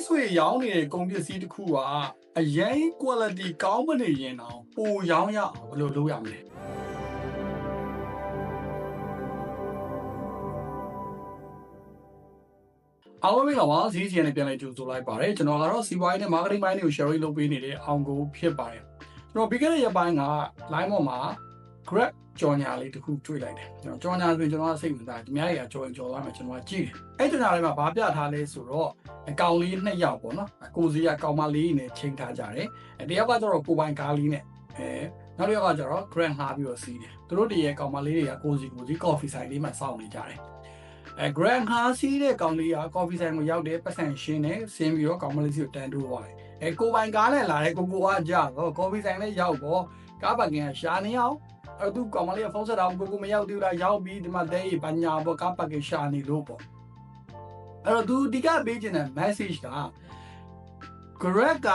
တ်ဆွေရောင်းနေတဲ့ကုန်ပစ္စည်းတစ်ခုကအရင် quality ကောင်းမနေရင်တော့ပိုရောင်းရအောင်ဘယ်လိုလုပ်ရမလဲအားလုံးမင်္ဂလာပါဇီးစီနဲ့ပြန်လည်ကြိုဆိုလိုက်ပါတယ်ကျွန်တော်ကတော့စီးပွားရေးနဲ့ marketing ဘိုင်းတွေကို sharing လုပ်ပေးနေတဲ့အောင်ကိုဖြစ်ပါတယ်ကျွန်တော်ပြီးခဲ့တဲ့ရက်ပိုင်းက line ပေါ်မှာ grab ကြော်ညာလေးတစ်ခုတွေ့လိုက်တယ်ကျွန်တော်ကြော်ညာဆိုရင်ကျွန်တော်ကစိတ်ဝင်စားတယ်ဒီများတွေကကြော်ရင်ကြော်သွားမယ်ကျွန်တော်ကကြည့်တယ်အဲ့ကြော်ညာလေးမှာဗာပြထားလဲဆိုတော့အကောင်လေးနှစ်ယောက်ပေါ့နော်ကိုစီကကောင်မလေးနဲ့ချိန်ထားကြတယ်အဲတယောက်ကကျတော့ကိုပိုင်ကားလေးနဲ့အဲနောက်တစ်ယောက်ကကျတော့ grand ဟာပြီးတော့စီးတယ်သူတို့တည်းရဲ့ကောင်မလေးတွေကကိုစီကိုစီ coffee ဆိုင်လေးမှာစောင့်နေကြတယ်အဲ grand ဟာစီးတဲ့ကောင်လေးက coffee ဆိုင်ကိုရောက်တယ်ပတ်စံရှင်းတယ်ဆင်းပြီးတော့ကောင်မလေးစီကိုတန်းတိုးသွားတယ်အဲကိုပိုင်ကားနဲ့လာတဲ့ကိုကိုကကြာတော့ coffee ဆိုင်လေးရောက်တော့ကားပါကင်ကရှာနေအောင်အဲ့ သူကောင်မလေးကဖုန်းဆက်တာကိုကိုမရောက်သေးဘူးလားရောက်ပြီးဒီမှာတဲ့ပညာပေါ့ကားပါကင်ရှာနေလို့ပေါ့အဲ့တော့သူဒီကပေးခြင်းတဲ့ message က Greg က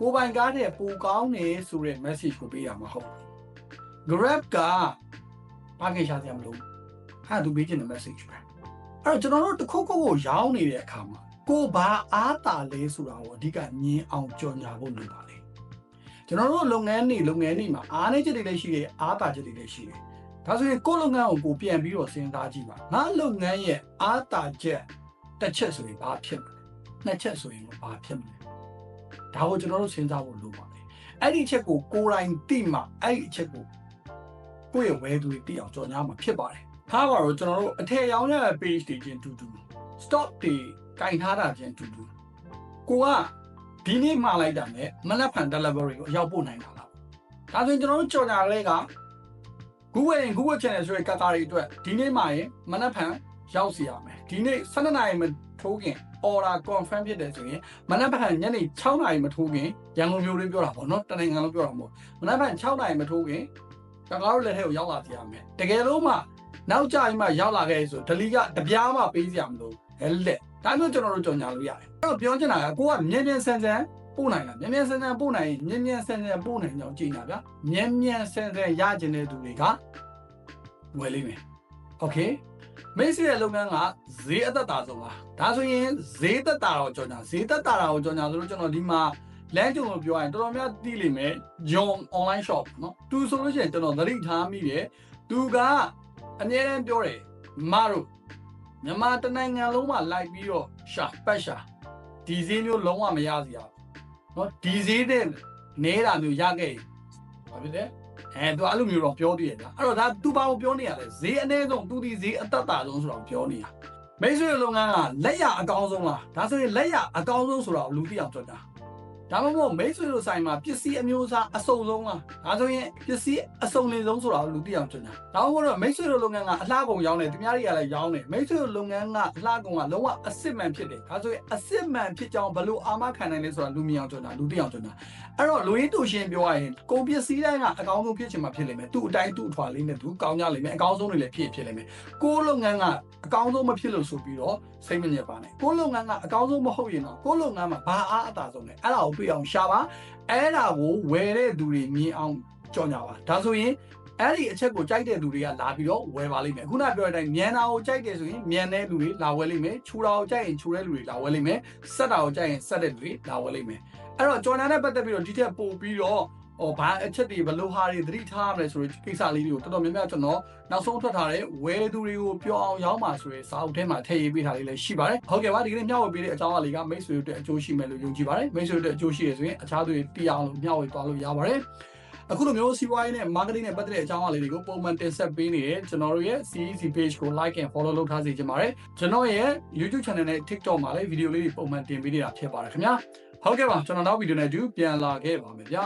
ကိုပိုင်ကားတဲ့ပူကောင်းနေဆိုတဲ့ message ကိုပေးရမှာဟုတ် Grab ကပါကင်ရှာစရာမလိုအဲ့သူပေးခြင်းတဲ့ message ပဲအဲ့တော့ကျွန်တော်တို့တစ်ခုခုကိုရောင်းနေတဲ့အခါမှာကိုဘာအားတာလဲဆိုတာကိုအဓိကမြင်အောင်ကြော်ညာဖို့လိုပါလေ ကျွန်တော်တို့လုပ်ငန်းတွေလုပ်ငန်းတွေမှာအားနည်းချက်တွေလည်းရှိတယ်အားတာချက်တွေလည်းရှိတယ်ဒါဆိုရင်ကိုယ့်လုပ်ငန်းကိုကိုပြန်ပြီးတော့စဉ်းစားကြည့်ပါငါလုပ်ငန်းရဲ့အားတာချက်တစ်ချက်ဆိုရင်ဘာဖြစ်မလဲနှစ်ချက်ဆိုရင်ဘာဖြစ်မလဲဒါကိုကျွန်တော်တို့စဉ်းစားဖို့လိုပါတယ်အဲ့ဒီအချက်ကိုကိုယ်တိုင်သိမှအဲ့ဒီအချက်ကိုကိုယ့်ရဲ့ဝယ်သူတွေသိအောင်ကြော်ညာမှာဖြစ်ပါတယ်ထားပါတော့ကျွန်တော်တို့အထည်ရောင်းရတဲ့ page တွေချင်းတူတူ stop တွေကင်ထားတာချင်းတူတူကိုက ဒီနေ့မှလိုက်တာနဲ့မနက်ဖြန် delivery ကိုအရောက်ပို့နိုင်တာလားဒါဆိုရင်ကျွန်တော်တို့ကြော်ညာလေးက Google ရင် Google Channel ဆိုတဲ့ကတာတွေအတွက်ဒီနေ့မှရင်မနက်ဖြန်ရောက်စီရမယ်ဒီနေ့12နာရီမထိုးခင် order confirm ဖြစ်တယ်ဆိုရင်မနက်ဖြန်ညနေ6နာရီမထိုးခင်ရန်ကုန်မြို့လေးပြောတာပေါ့နော်တနင်္ဂနွေလုံးပြောတာမဟုတ်မနက်ဖြန်6နာရီမထိုးခင်ကကားတို့လက်ထဲကိုရောက်လာစီရမယ်တကယ်လို့မှနောက်ကြရင်မှရောက်လာခဲ့ဆိုဒလီကတပြားမှပေးစီရမလို့ဟဲလက် ဒါမျိုးကျွန်တော်တို့ကြော်ညာလို့ရတယ်အဲ့တော့ပြောချင်တာကကိုကမြင်းမြင်းဆန်းဆန်းပို့နိုင်လားမြင်းမြန်းဆန်းဆန်းပို့နိုင်ရင်မြင်းမြန်းဆန်းဆန်းပို့နိုင်ကြောင်းကြည့်ညာဗျာမြင်းမြန်းဆန်းဆန်းရကျင်တဲ့သူတွေကဝယ်လိမ့်မယ်โอเคမိတ်ဆွေရဲ့လုပ်ငန်းကဈေးအသက်တာဆုံးလားဒါဆိုရင်ဈေးသက်တာတော့ကြော်ညာဈေးသက်တာတော့ကြော်ညာဆိုလို့ကျွန်တော်ဒီမှာလမ်းကြုံလို့ပြောရင်တော်တော်များသိလိမ့်မယ် John online shop เนาะသူဆိုလို့ရှိရင်ကျွန်တော်သတိထားမိတယ်သူကအမြဲတမ်းပြောတယ်မတို့ မြန်မာတနိုင်ငံလုံးမှာလိုက်ပြီးတော့ရှာပတ်ရှာဒီဈေးမျိုးလုံးဝမရစီရဘူးเนาะဒီဈေးတဲ့နေတာမျိုးရခဲ့ရင်ဘာဖြစ်လဲအဲသူအဲ့လိုမျိုးတော့ပြောတည်ရတာအဲ့တော့ဒါသူဘာကိုပြောနေရလဲဈေးအနည်းဆုံးသူဒီဈေးအသက်တာဆုံးဆိုတော့ပြောနေတာမိတ်ဆွေလုပ်ငန်းကလက်ရအကောင်းဆုံးလားဒါဆိုရင်လက်ရအကောင်းဆုံးဆိုတော့လူသိအောင်ကြွတာ ဒါမှမဟုတ်မိတ်ဆွေတို့ဆိုင်မှာပစ္စည်းအမျိုးအစားအစုံဆုံးလားဒါဆိုရင်ပစ္စည်းအစုံလင်ဆုံးဆိုတော့လူသိအောင်ကြွတာဒါမှမဟုတ်တော့မိတ်ဆွေတို့လုပ်ငန်းကအလှကုန်ရောင်းတယ်သူများတွေကလည်းရောင်းတယ်မိတ်ဆွေတို့လုပ်ငန်းကအလှကုန်ကလုံးဝအစစ်မှန်ဖြစ်တယ်ဒါဆိုရင်အစစ်မှန်ဖြစ်ကြောင်းဘလို့အာမခံနိုင်လဲဆိုတာလူမြင်အောင်ကြွတာလူသိအောင်ကြွတာအဲ့တော့လူရင်းတူရှင်ပြောရရင်ကုန်ပစ္စည်းတိုင်းကအကောင်းဆုံးဖြစ်ချင်မှဖြစ်လိမ့်မယ်သူ့အတိုင်းသူ့အထွာလေးနဲ့သူကောင်းကြလိမ့်မယ်အကောင်းဆုံးတွေလည်းဖြစ်ဖြစ်လိမ့်မယ်ကိုယ်လုပ်ငန်းကအကောင်းဆုံးမဖြစ်လို့ဆိုပြီးတော့စိတ်မညစ်ပါနဲ့ကိုယ်လုပ်ငန်းကအကောင်းဆုံးမဟုတ်ရင်တော့ကိုယ်လုပ်ငန်းမှာဘာအားအသာဆုံးလဲအဲ့ဒါကိုတွေ့အောင်ရှာပါအဲ့ဒါကိုဝယ်တဲ့သူတွေမြင်အောင်ကြော်ညာပါဒါဆိုရင်အဲ့ဒီအချက်ကိုကြိုက်တဲ့လူတွေကလာပြီးတော့ဝယ်ပါလိမ့်မယ်ခုနပြောတဲ့အတိုင်းမြန်တာကိုကြိုက်တယ်ဆိုရင်မြန်တဲ့လူတွေလာဝယ်လိမ့်မယ်ခြူတာကိုကြိုက်ရင်ခြူတဲ့လူတွေလာဝယ်လိမ့်မယ်ဆက်တာကိုကြိုက်ရင်ဆက်တဲ့လူတွေလာဝယ်လိမ့်မယ်အဲ့တော့ကျော်နာနဲ့ပတ်သက်ပြီးတော့ဒီထက်ပို့ပြီးတော့ ဟောဘာအချက်တွေဘယ်လိုဟာတွေသတိထားရမလဲဆိုတဲ့ကိစ္စလေးတွေကိုတော်တော်များများကျွန်တော်နောက်ဆုံးထွက်ထားတဲ့ဝယ်သူတွေကိုပြောအောင်ရောင်းပါဆိုတဲ့စာအုပ်ထဲမှာထည့်ရေးပေးထားလေးလည်းရှိပါတယ်ဟုတ်ကဲ့ပါဒီကနေ့မျှဝေပေးတဲ့အကြောင်းအရာလေးကမိတ်ဆွေတို့အတွက်အကျိုးရှိမယ်လို့ယုံကြည်ပါတယ်မိတ်ဆွေတို့အတွက်အကျိုးရှိရဆိုရင်အခြားသူတွေသိအောင်လို့မျှဝေသွားလို့ရပါတယ်အခုလိုမျိုးစီးပွားရေးနဲ့ marketing နဲ့ပတ်သက်တဲ့အကြောင်းအရာလေးတွေကိုပုံမှန်တင်ဆက်ပေးနေတဲ့ကျွန်တော်တို့ရဲ့ CEC page ကို like and follow လုပ်ထားစေချင်ပါတယ်ကျွန်တော်ရဲ့ YouTube channel နဲ့ TikTok မှာလည်းဗီဒီယိုလေးတွေပုံမှန်တင်ပေးနေတာဖြစ်ပါတယ်ခင်ဗျာဟုတ်ကဲ့ပါကျွန်တော်နောက်ဗီဒီယိုနဲ့အတူပြန်လာခဲ့ပါမယ်ဗျာ